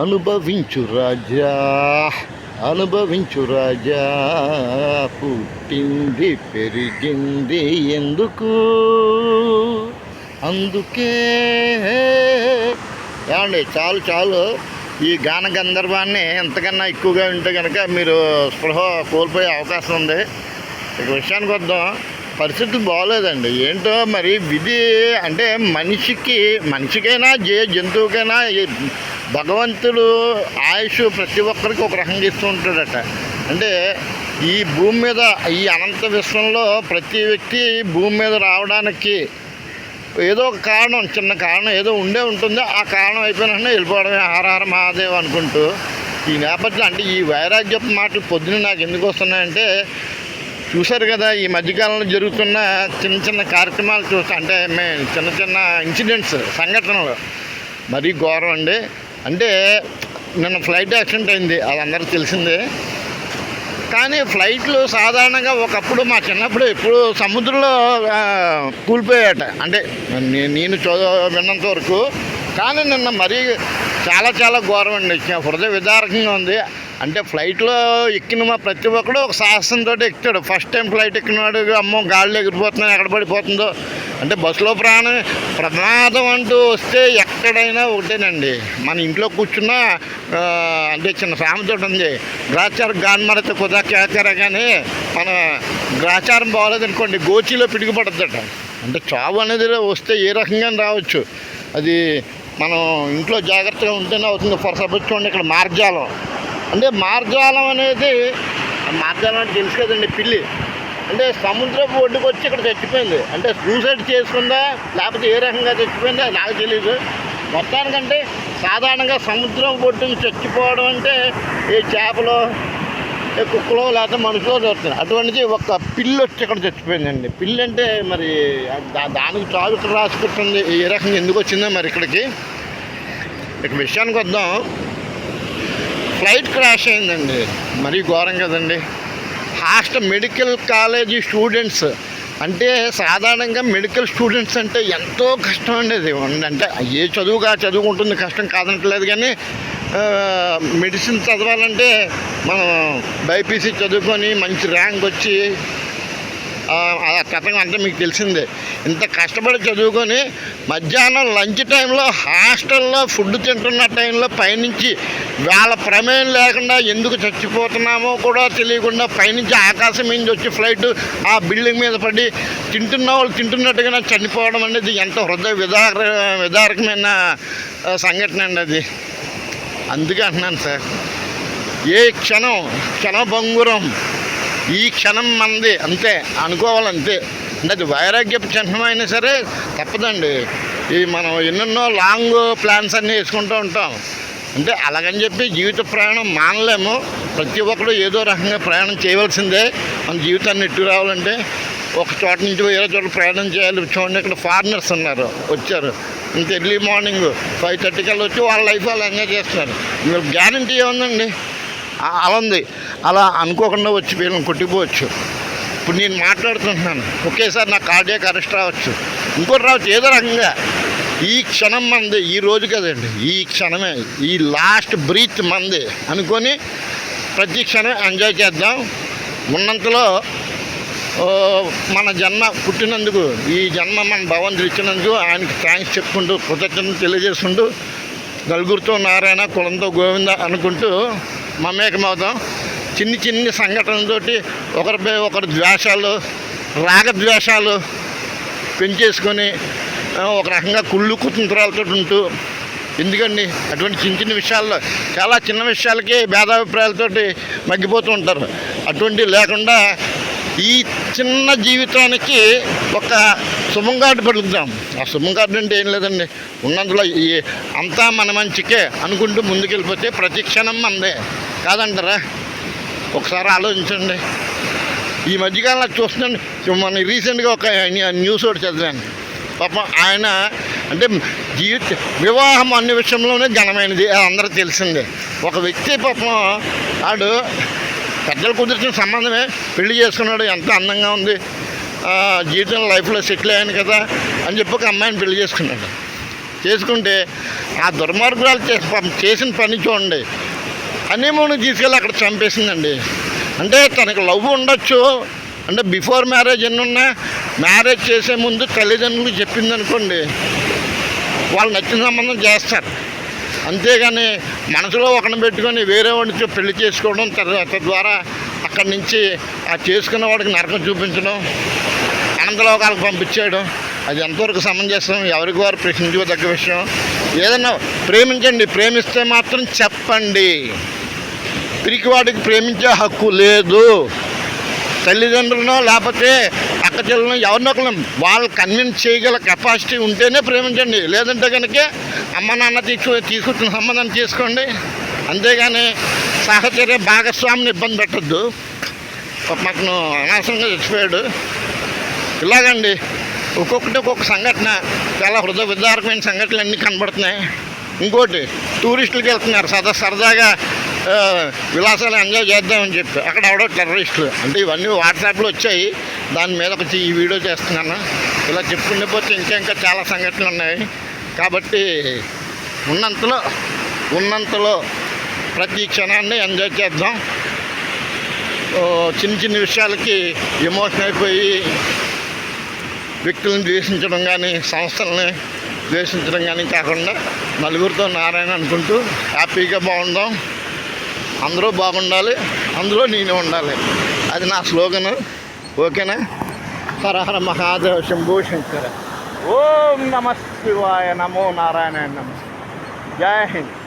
అనుభవించు రాజా అనుభవించు రాజా. పుట్టింది పెరిగింది ఎందుకు? అందుకే. ఏమండి చాలు చాలు. ఈ గాన గంధర్వాన్ని ఎంతకన్నా ఎక్కువగా ఉంటే కనుక మీరు స్పృహ కోల్పోయే అవకాశం ఉంది. ఇక విషయానికి వద్దాం. పరిస్థితి బాగోలేదండి. ఏంటో మరి విధి అంటే మనిషికి మనిషికైనా జే జంతువుకైనా భగవంతుడు ఆయుష్ ప్రతి ఒక్కరికి ఒక రకంగా ఇస్తూ ఉంటాడట. అంటే ఈ భూమి మీద ఈ అనంత విశ్వంలో ప్రతి వ్యక్తి భూమి మీద రావడానికి ఏదో ఒక కారణం చిన్న కారణం ఏదో ఉండే ఉంటుంది. ఆ కారణం అయిపోయిన వెళ్ళిపోవడమే ఆర్ఆర్ మహాదేవ్ అనుకుంటూ ఈ నేపథ్యంలో అంటే ఈ వైరాగ్యపు మాటలు పొద్దున నాకు ఎందుకు వస్తున్నాయంటే చూశారు కదా ఈ మధ్యకాలంలో జరుగుతున్న చిన్న చిన్న కార్యక్రమాలు చూస్తా అంటే మే చిన్న చిన్న ఇన్సిడెంట్స్ సంఘటనలు. మరీ ఘోరం అండి. అంటే నిన్న ఫ్లైట్ యాక్సిడెంట్ అయింది అది అందరికీ తెలిసిందే. కానీ ఫ్లైట్లు సాధారణంగా ఒకప్పుడు మా చిన్నప్పుడు ఎప్పుడు సముద్రంలో కూలిపోయాట. అంటే నేను చదువు విన్నంత వరకు. కానీ నిన్న మరీ చాలా చాలా ఘోరం అండి. హృదయ విదారకంగా ఉంది. అంటే ఫ్లైట్లో ఎక్కిన మా ప్రతి ఒక్కడు ఒక సాహసంతో ఎక్కుతాడు. ఫస్ట్ టైం ఫ్లైట్ ఎక్కినవాడు అమ్మో గాలిలో ఎగిరిపోతున్నాడు ఎక్కడ పడిపోతుందో. అంటే బస్సులో ప్రాణం ప్రమాదం అంటూ వస్తే ఎక్కడైనా ఒకటేనండి. మన ఇంట్లో కూర్చున్నా అంటే చిన్న సామెతో ఉంది. గ్రాచారం గాన్మరత కుదా కేచారా కానీ మన గ్రాచారం బాగోలేదనుకోండి గోచీలో గోచీలో పిడిగిపడద్దట అంటే చావు అనేది వస్తే ఏ రకంగా రావచ్చు. అది మనం ఇంట్లో జాగ్రత్తగా ఉంటేనే అవుతుంది. ఫర్ సపోజ్ చూడండి ఇక్కడ మార్జాలం. అంటే మార్జాలం అనేది మార్జాలం అంటే తెలుసు కదండి పిల్లి. అంటే సముద్రపు ఒడ్డుకు వచ్చి ఇక్కడ చచ్చిపోయింది. అంటే సూసైడ్ చేసుకుందా లేకపోతే ఏ రకంగా చచ్చిపోయిందో నాకు తెలియదు మొత్తానికంటే సాధారణంగా సముద్రం ఒడ్డుని చచ్చిపోవడం అంటే ఈ చేపలో ఏ కుక్కలో లేకపోతే మనుషులో చూస్తుంది అటువంటిది ఒక పిల్లి వచ్చి ఇక్కడ చచ్చిపోయిందండి. పిల్లి అంటే మరి దానికి చావు ఇక్కడ రాసుకుంటుంది. ఏ రకంగా ఎందుకు వచ్చిందో మరి ఇక్కడికి. ఇక విషయానికి వద్దాం. ఫ్లైట్ క్రాష్ అయిందండి. మరీ ఘోరం కదండి. హాస్ట్ మెడికల్ కాలేజీ స్టూడెంట్స్ అంటే సాధారణంగా మెడికల్ స్టూడెంట్స్ అంటే ఎంతో కష్టం అండి అది. అంటే ఏ చదువుగా చదువుకుంటుంది కష్టం కాదనట్లేదు కానీ మెడిసిన్ చదవాలంటే మనం బైపీసీ చదువుకొని మంచి ర్యాంక్ వచ్చి ఆ ఆ కథం మీకు తెలిసిందే. ఇంత కష్టపడి చదువుకొని మధ్యాహ్నం లంచ్ టైంలో హాస్టల్లో ఫుడ్ తింటున్న టైంలో పైనుంచి వాళ్ళ ప్రమేయం లేకుండా ఎందుకు చచ్చిపోతున్నామో కూడా తెలియకుండా పైనుంచి ఆకాశం మీద వచ్చి ఫ్లైట్ ఆ బిల్డింగ్ మీద పడి తింటున్న వాళ్ళు తింటున్నట్టుగా చనిపోవడం అనేది ఎంత హృదయ విదార విదారకమైన సంఘటన అండి అది. అందుకే అంటున్నాను సార్. ఏ క్షణం క్షణభంగురం ఈ క్షణం మంది అంతే అనుకోవాలంతే అంటే అది వైరాగ్యపు చిహ్నం అయినా సరే తప్పదండి. ఈ మనం ఎన్నెన్నో లాంగ్ ప్లాన్స్ అన్నీ వేసుకుంటూ ఉంటాం. అంటే అలాగని చెప్పి జీవిత ప్రయాణం మానలేము. ప్రతి ఒక్కరు ఏదో రకంగా ప్రయాణం చేయవలసిందే. మన జీవితాన్ని ఎట్టు రావాలంటే ఒక చోట నుంచి వేరే చోట ప్రయాణం చేయాలి. చూడండి ఇక్కడ ఫారినర్స్ ఉన్నారు వచ్చారు. ఇంత ఎర్లీ మార్నింగ్ ఫైవ్ థర్టీ కల్లా వచ్చి వాళ్ళ లైఫ్ వాళ్ళు ఎంజాయ్ చేస్తున్నారు. మీరు గ్యారంటీ ఏముందండి? అలా ఉంది. అలా అనుకోకుండా వచ్చి వీళ్ళని కొట్టిపోవచ్చు. ఇప్పుడు నేను మాట్లాడుతుంటున్నాను ఒకేసారి నాకు కార్డియాక్ అరెస్ట్ రావచ్చు. ఇంకోటి రావచ్చు ఏదో రకంగా. ఈ క్షణం మంది ఈ రోజు కదండి ఈ క్షణమే ఈ లాస్ట్ బ్రీత్ మంది అనుకొని ప్రతి క్షణం ఎంజాయ్ చేద్దాం. ఉన్నంతలో మన జన్మ పుట్టినందుకు ఈ జన్మ మన భగవంతుడు ఇచ్చినందుకు ఆయనకి థ్యాంక్స్ చెప్పుకుంటూ కృతజ్ఞతలు తెలియజేసుకుంటూ నలుగురితో నారాయణ కులంతో గోవింద అనుకుంటూ మమేకమవుతాం చిన్ని చిన్ని సంఘటనలతోటి ఒకరిపై ఒకరి ద్వేషాలు రాగద్వేషాలు పెంచేసుకొని ఒక రకంగా కుళ్ళు కుతంత్రాలతో ఉంటూ ఎందుకండి? అటువంటి చిన్న చిన్న విషయాల్లో చాలా చిన్న విషయాలకే భేదాభిప్రాయాలతోటి మగ్గిపోతూ ఉంటారు. అటువంటి లేకుండా ఈ చిన్న జీవితానికి ఒక శుభంగాడు పలుకుతాం ఆ శుభంగాడు అంటే ఏం లేదండి. ఉన్నందులో అంతా మన మంచికే అనుకుంటూ ముందుకెళ్ళిపోతే ప్రతి క్షణం మందే. కాదంటారా? ఒకసారి ఆలోచించండి. ఈ మధ్యకాలంలో చూస్తున్నాను మన రీసెంట్గా ఒక న్యూస్ ఒకటి చదివాను. పాపం ఆయన అంటే జీవిత వివాహం అన్ని విషయంలోనే ఘనమైనది అది అందరికీ తెలిసిందే. ఒక వ్యక్తి పాపం ఆడు పెద్దలు కుదిర్చిన సంబంధమే పెళ్ళి చేసుకున్నాడు ఎంత అందంగా ఉంది. జీవితం జీవితంలో లైఫ్లో సెటిల్ అయ్యాను కదా అని చెప్పి ఒక అమ్మాయిని పెళ్ళి చేసుకున్నాడు. చేసుకుంటే ఆ దుర్మార్గురాలు చేసి చేసిన పని చూడండి. హనీమూన్ తీసుకెళ్ళి అక్కడ చంపేసిందండి. అంటే తనకు లవ్ ఉండొచ్చు. అంటే బిఫోర్ మ్యారేజ్ ఎన్ని ఉన్నా మ్యారేజ్ చేసే ముందు తల్లిదండ్రులు చెప్పిందనుకోండి వాళ్ళు నచ్చిన సంబంధం చేస్తారు. అంతేగాని మనసులో ఒకని పెట్టుకొని వేరే వాడితో పెళ్ళి చేసుకోవడం తర్వాత తద్వారా అక్కడి నుంచి ఆ చేసుకున్న వాడికి నరకం చూపించడం అనంతలోకాలకు పంపించేయడం అది ఎంతవరకు సమంజసం ఎవరికి వారు ప్రశ్నించుకోదగ్గ విషయం? ఏదన్నా ప్రేమించండి ప్రేమిస్తే మాత్రం చెప్పండి. పిరికివాడికి ప్రేమించే హక్కు లేదు. తల్లిదండ్రులను లేకపోతే అక్కచెల్లను ఎవరినో ఎవరినొకరు వాళ్ళు కన్విన్స్ చేయగల కెపాసిటీ ఉంటేనే ప్రేమించండి. లేదంటే కనుక అమ్మ నాన్న తీసుకు తీసుకొచ్చిన సంబంధాన్ని చేసుకోండి. అంతేగాని సహచర్య భాగస్వామిని ఇబ్బంది పెట్టద్దు. మాకు అనవసరంగా చచ్చిపోయాడు. ఇలాగండి. ఒక్కొక్కటి ఒక్కొక్క సంఘటన చాలా హృదయ విదారకమైన సంఘటనలు అన్నీ కనబడుతున్నాయి. ఇంకోటి టూరిస్టులకి వెళ్తున్నారు. సదా సరదాగా విలాసాలు ఎంజాయ్ చేద్దామని చెప్పి. అక్కడ ఎవడో టెర్రరిస్టులు. అంటే ఇవన్నీ వాట్సాప్లో వచ్చాయి. దాని మీద ఒక ఈ వీడియో చేస్తున్నాను. ఇలా చెప్పుకుంటే పోతే ఇంకా ఇంకా చాలా సంఘటనలు ఉన్నాయి. కాబట్టి ఉన్నంతలో ఉన్నంతలో ప్రతి క్షణాన్ని ఎంజాయ్ చేద్దాం. చిన్న చిన్న విషయాలకి ఎమోషన్ అయిపోయి వ్యక్తులను ద్వేషించడం కానీ సంస్థలని ద్వేషించడం కానీ కాకుండా నలుగురితో నారాయణ అనుకుంటూ హ్యాపీగా బాగుందాం. అందరూ బాగుండాలి అందులో నేను ఉండాలి. అది నా స్లోగను. ఓకేనా? హరహర మహాదేవ శంభో శంకర. ఓం నమ శివాయ నమో నారాయణ నమ. జై హింద్.